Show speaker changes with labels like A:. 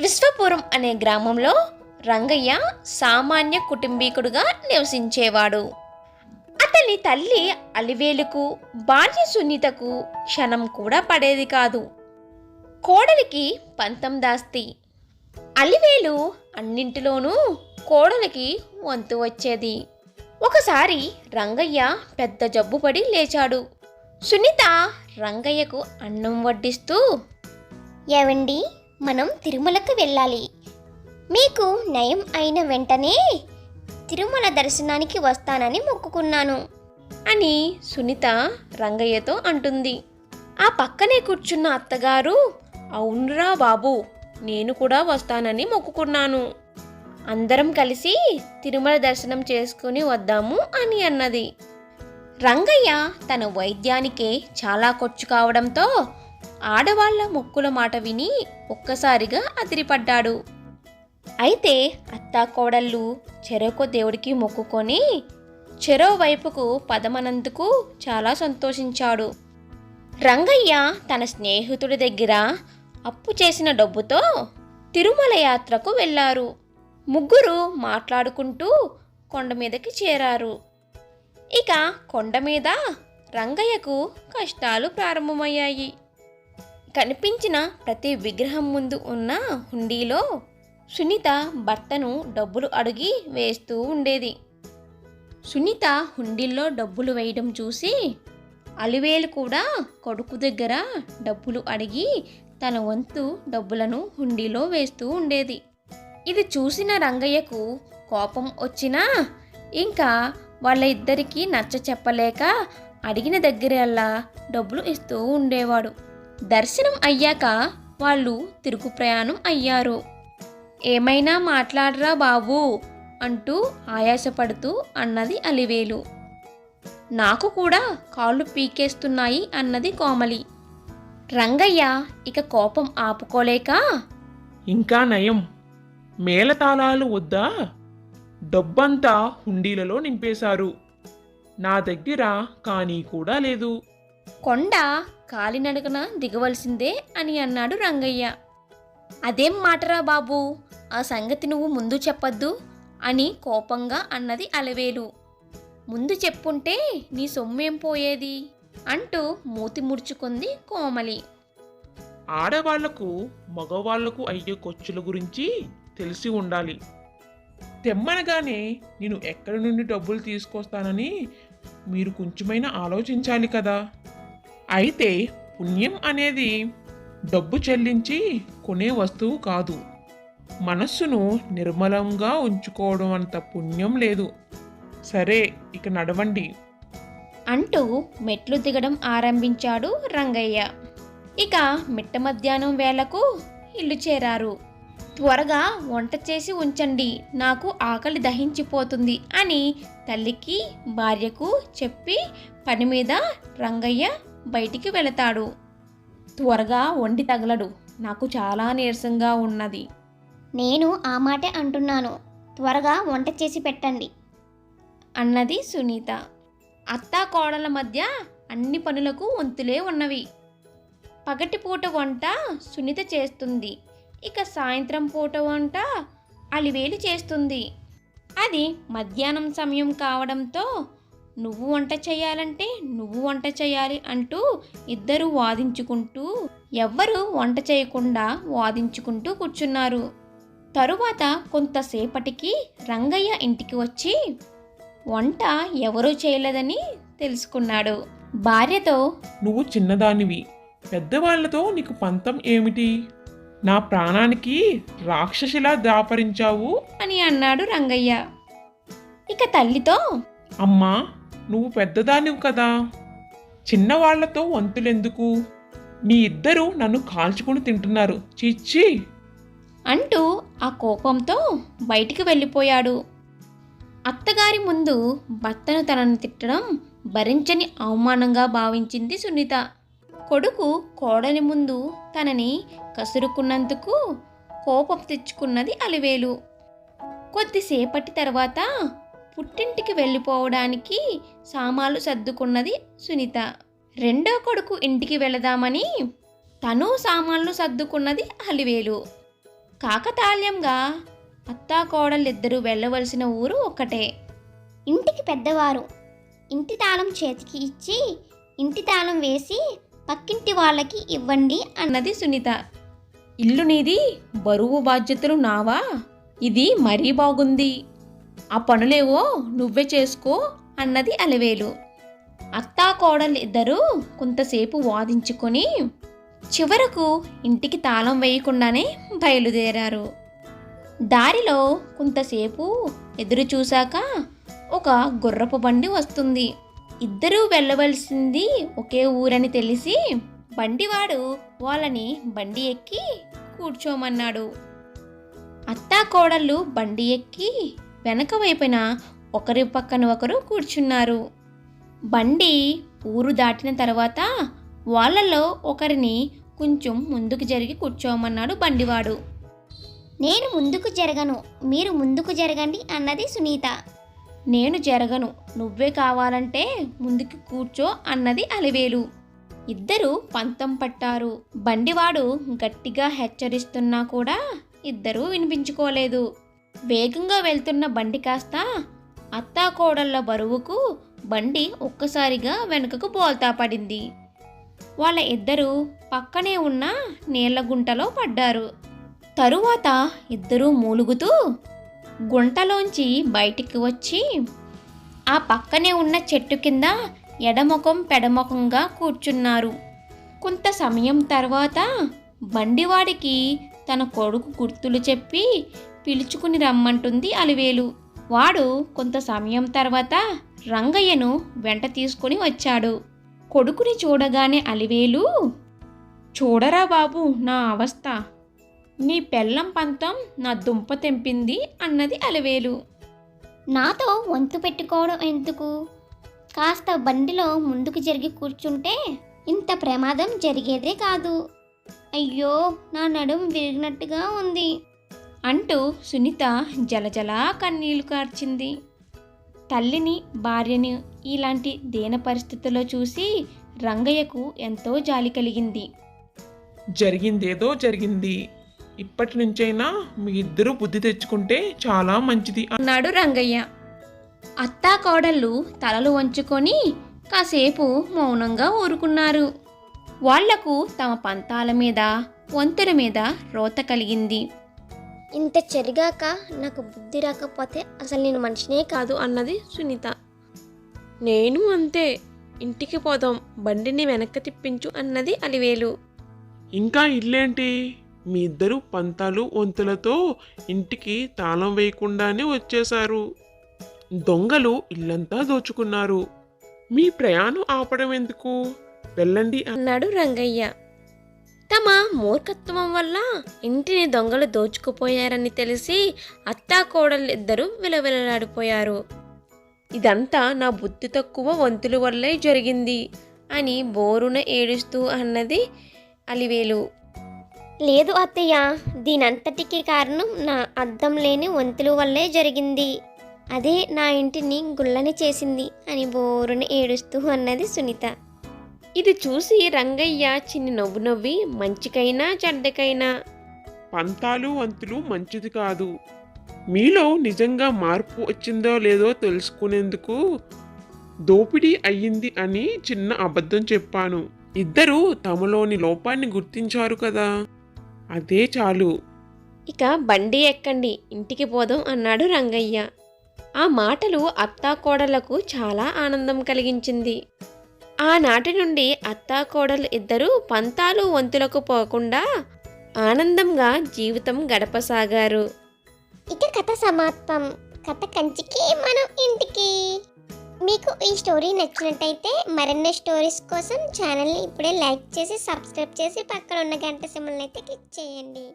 A: విశ్వపురం అనే గ్రామంలో రంగయ్య సామాన్య కుటుంబీకుడుగా నివసించేవాడు. అతని తల్లి అలివేలుకు భార్య సునీతకు క్షణం కూడా పడేది కాదు. కోడలికి పంతం దాస్తి. అలివేలు అన్నింటిలోనూ కోడలికి వంతు వచ్చేది. ఒకసారి రంగయ్య పెద్ద జబ్బుపడి లేచాడు. సునీత రంగయ్యకు అన్నం వడ్డిస్తూ
B: ఏవండి? మనం తిరుమలకు వెళ్ళాలి. మీకు నయం అయిన వెంటనే తిరుమల దర్శనానికి వస్తానని మొక్కుకున్నాను
A: అని సునీత రంగయ్యతో అంటుంది. ఆ పక్కనే కూర్చున్న అత్తగారు అవునురా బాబు నేను కూడా వస్తానని మొక్కుకున్నాను. అందరం కలిసి తిరుమల దర్శనం చేసుకుని వద్దాము అని అన్నది. రంగయ్య తన వైద్యానికే చాలా ఖర్చు కావడంతో ఆడవాళ్ళ మొక్కుల మాట విని ఒక్కసారిగా అదిరిపడ్డాడు. అయితే అత్తా కోడళ్ళు చెరోకో దేవుడికి మొక్కుకొని చెరో వైపుకు పదమనందుకు చాలా సంతోషించాడు. రంగయ్య తన స్నేహితుడి దగ్గర అప్పు చేసిన డబ్బుతో తిరుమల యాత్రకు వెళ్ళారు. ముగ్గురు మాట్లాడుకుంటూ కొండ మీదకి చేరారు. ఇక కొండ మీద రంగయ్యకు కష్టాలు ప్రారంభమయ్యాయి. కనిపించిన ప్రతి విగ్రహం ముందు ఉన్న హుండీలో సునీత భర్తను డబ్బులు అడిగి వేస్తూ ఉండేది. సునీత హుండీల్లో డబ్బులు వేయడం చూసి అలివేలు కూడా కొడుకు దగ్గర డబ్బులు అడిగి తన వంతు డబ్బులను హుండీలో వేస్తూ ఉండేది. ఇది చూసిన రంగయ్యకు కోపం వచ్చినా ఇంకా వాళ్ళ ఇద్దరికీ నచ్చ చెప్పలేక అడిగిన దగ్గరల్లా డబ్బులు ఇస్తూ ఉండేవాడు. దర్శనం అయ్యాక వాళ్ళు తిరుగు ప్రయాణం అయ్యారు. ఏమైనా మాట్లాడరా బాబు అంటూ ఆయాసపడుతూ అన్నది అలివేలు. నాకు కూడా కాళ్ళు పీకేస్తున్నాయి అన్నది కోమలి. రంగయ్య ఇక కోపం ఆపుకోలేక?
C: ఇంకా నయం. మేళతాళాలు వద్దా? డబ్బంతా హుండీలలో నింపేశారు. నా దగ్గర కానీ కూడా లేదు.
A: కొండ కాలినడకన దిగవలసిందే అని అన్నాడు రంగయ్య. అదేం మాటరా బాబు? ఆ సంగతి నువ్వు ముందు చెప్పొద్దు అని కోపంగా అన్నది అలవేలు. ముందు చెప్పుంటే నీ సొమ్మేం పోయేది? అంటూ మూతి ముడుచుకుంది కోమలి.
C: ఆడవాళ్ళకు మగవాళ్ళకు అయ్యే ఖర్చుల గురించి తెలిసి ఉండాలి. తెమ్మనగానే నేను ఎక్కడి నుండి డబ్బులు తీసుకొస్తానని మీరు కొంచెమైనా ఆలోచించాలి కదా. అయితే పుణ్యం అనేది డబ్బు చెల్లించి కొనే వస్తువు కాదు. మనస్సును నిర్మలంగా ఉంచుకోవడం అంత పుణ్యం లేదు. సరే ఇక నడవండి.
A: అంటూ మెట్లు దిగడం ఆరంభించాడు రంగయ్య. ఇక మిట్ట మధ్యాహ్నం వేళకు ఇల్లు చేరారు. త్వరగా వంట చేసి ఉంచండి నాకు ఆకలి దహించిపోతుంది అని తల్లికి భార్యకు చెప్పి పని మీద రంగయ్య బయటికి వెళతాడు. త్వరగా వండి తగలడు. నాకు చాలా నీరసంగా ఉన్నది.
B: నేను ఆ మాటే అంటున్నాను. త్వరగా వంట చేసి పెట్టండి.
A: అన్నది సునీత. అత్తా కోడల మధ్య అన్ని పనులకు వంతులే ఉన్నవి. పగటిపూట వంట సునీత చేస్తుంది. ఇక సాయంత్రం పూట వంట అలివేలు చేస్తుంది. అది మధ్యాహ్నం సమయం కావడంతో నువ్వు వంట చేయాలంటే నువ్వు వంట చేయాలి అంటూ ఇద్దరు వాదించుకుంటూ ఎవ్వరు వంట చేయకుండా వాదించుకుంటూ కూర్చున్నారు. తరువాత కొంతసేపటికి రంగయ్య ఇంటికి వచ్చి వంట ఎవరూ చేయలేదని తెలుసుకున్నాడు. భార్యతో
C: నువ్వు చిన్నదానివి పెద్దవాళ్ళతో నీకు పంతం ఏమిటి? నా ప్రాణానికి రాక్షసిలా దాపరించావు?
A: అని అన్నాడు రంగయ్య. ఇక తల్లితో
C: అమ్మా నువ్వు పెద్దదానివి కదా. చిన్నవాళ్ళతో వంతులెందుకు? నీ ఇద్దరూ నన్ను కాల్చుకుని తింటున్నారు. చిచ్చి!
A: అంటూ ఆ కోపంతో బయటికి వెళ్ళిపోయాడు. అత్తగారి ముందు భర్తను తనను తిట్టడం భరించని అవమానంగా భావించింది సునీత. కొడుకు కోడని ముందు తనని కసురుకున్నందుకు కోపం తెచ్చుకున్నది అలివేలు. కొద్దిసేపటి తర్వాత పుట్టింటికి వెళ్ళిపోవడానికి సామాన్లు సర్దుకున్నది సునీత. రెండో కొడుకు ఇంటికి వెళదామని తను సామాన్లు సర్దుకున్నది అలివేలు. కాకతాళ్యంగా అత్తా కోడలిద్దరూ వెళ్ళవలసిన ఊరు ఒక్కటే.
B: ఇంటికి పెద్దవారు. ఇంటి తాళం చేతికి ఇచ్చి ఇంటి తాళం వేసి పక్కింటి వాళ్ళకి ఇవ్వండి
A: అన్నది సునీత. ఇల్లు నీది బరువు బాధ్యతలు నావా? ఇది మరీ బాగుంది. ఆ పనులేవో నువ్వే చేసుకో అన్నది అలవేలు. అత్తా కోడలు ఇద్దరూ కొంతసేపు వాదించుకొని చివరకు ఇంటికి తాళం వేయకుండానే బయలుదేరారు. దారిలో కొంతసేపు ఎదురు చూశాక ఒక గుర్రపు బండి వస్తుంది. ఇద్దరూ వెళ్ళవలసింది ఒకే ఊరని తెలిసి బండివాడు వాళ్ళని బండి ఎక్కి కూర్చోమన్నాడు. అత్తా కోడళ్ళు బండి ఎక్కి వెనక వైపున ఒకరి పక్కన ఒకరు కూర్చున్నారు. బండి ఊరు దాటిన తర్వాత వాళ్ళలో ఒకరిని కొంచెం ముందుకు జరిగి కూర్చోమన్నాడు బండివాడు.
B: నేను ముందుకు జరగను మీరు ముందుకు జరగండి అన్నది సునీత.
A: నేను జరగను నువ్వే కావాలంటే ముందుకు కూర్చో అన్నది అలివేలు. ఇద్దరు పంతం పట్టారు. బండివాడు గట్టిగా హెచ్చరిస్తున్నా కూడా ఇద్దరూ వినిపించుకోలేదు. వేగంగా వెళ్తున్న బండి కాస్త అత్తాకోడళ్ళ బరువుకు బండి ఒక్కసారిగా వెనుకకు బోల్తా పడింది. వాళ్ళ ఇద్దరూ పక్కనే ఉన్న నీళ్ళ గుంటలో పడ్డారు. తరువాత ఇద్దరూ మూలుగుతూ గుంటలోంచి బయటికి వచ్చి ఆ పక్కనే ఉన్న చెట్టు కింద ఎడముఖం పెడముఖంగా కూర్చున్నారు. కొంత సమయం తర్వాత బండివాడికి తన కొడుకు గుర్తులు చెప్పి పిలుచుకుని రమ్మంటుంది అలివేలు. వాడు కొంత సమయం తర్వాత రంగయ్యను వెంట తీసుకొని వచ్చాడు. కొడుకుని చూడగానే అలివేలు చూడరా బాబు నా అవస్థ. నీ పెళ్ళం పంతం నా దుంప తెంపింది అన్నది అలివేలు.
B: నాతో వంతు పెట్టుకోవడం ఎందుకు? కాస్త బండిలో ముందుకు జరిగి కూర్చుంటే ఇంత ప్రమాదం జరిగేదే కాదు. అయ్యో నా నడుం విరిగినట్టుగా ఉంది
A: అంటూ సునీత జలజలా కన్నీళ్ళు కార్చింది. తల్లిని భార్యని ఇలాంటి దీన పరిస్థితుల్లో చూసి రంగయ్యకు ఎంతో జాలి కలిగింది.
C: జరిగిందేదో జరిగింది. ఇప్పటి నుంచైనా మీ ఇద్దరు బుద్ధి తెచ్చుకుంటే చాలా మంచిది
A: అన్నాడు రంగయ్య. అత్తా కోడళ్ళు తలలు వంచుకొని కాసేపు మౌనంగా ఊరుకున్నారు. వాళ్ళకు తమ పంతాల మీద వంతుల మీద రోత కలిగింది.
B: ఇంత చెరిగాక నాకు బుద్ధి రాకపోతే అసలు నేను మనిషినే
D: కాదు అన్నది సునీత. నేను అంతే. ఇంటికి పోదాం బండిని వెనక్కి తిప్పించు అన్నది అలివేలు.
C: ఇంకా ఇల్లేంటి? మీ ఇద్దరు పంతాలు వంతులతో ఇంటికి తాళం వేయకుండానే వచ్చేశారు. దొంగలు ఇల్లంతా దోచుకున్నారు. మీ ప్రయాణం ఆపడం ఎందుకు వెళ్ళండి
D: అన్నాడు రంగయ్య. తమ మూర్ఖత్వం వల్ల ఇంటిని దొంగలు దోచుకుపోయారని తెలిసి అత్తా కోడలిద్దరూ విలవిలలాడిపోయారు. ఇదంతా నా బుద్ధి తక్కువ వంతుల వల్లే జరిగింది అని బోరున ఏడుస్తూ అన్నది అలివేలు.
B: లేదు అత్తయ్య దీనంతటికి కారణం నా అద్దం లేని వంతుల వల్లే జరిగింది. అదే నా ఇంటిని గుల్లని చేసింది అని బోరుని ఏడుస్తూ అన్నది సునీత.
D: ఇది చూసి రంగయ్య చిన్ని నవ్వు నవ్వి మంచికైనా చెడ్డకైనా.
C: పంతాలు వంతులు మంచిది కాదు. మీలో నిజంగా మార్పు వచ్చిందో లేదో తెలుసుకునేందుకు దోపిడీ అయ్యింది అని చిన్న అబద్ధం చెప్పాను. ఇద్దరు తమలోని లోపాన్ని గుర్తించారు కదా. అదే చాలు.
D: ఇక బండి ఎక్కండి ఇంటికి పోదాం అన్నాడు రంగయ్య. ఆ మాటలు అత్తాకోడళ్ళకు చాలా ఆనందం కలిగించింది. ఆనాటి నుండి అత్తాకోడలు ఇద్దరూ పంతాలు వంతులకు పోకుండా ఆనందంగా జీవితం గడపసాగారు.
B: ఇక కథ సమాప్తం. కథ కంచికి మనం ఇంటికి. మీకు ఈ స్టోరీ నచ్చినట్టయితే మరిన్ని స్టోరీస్ కోసం ఛానల్ని ఇప్పుడే లైక్ చేసి సబ్స్క్రైబ్ చేసి పక్కన ఉన్న గంట సింబల్ని అయితే క్లిక్ చేయండి.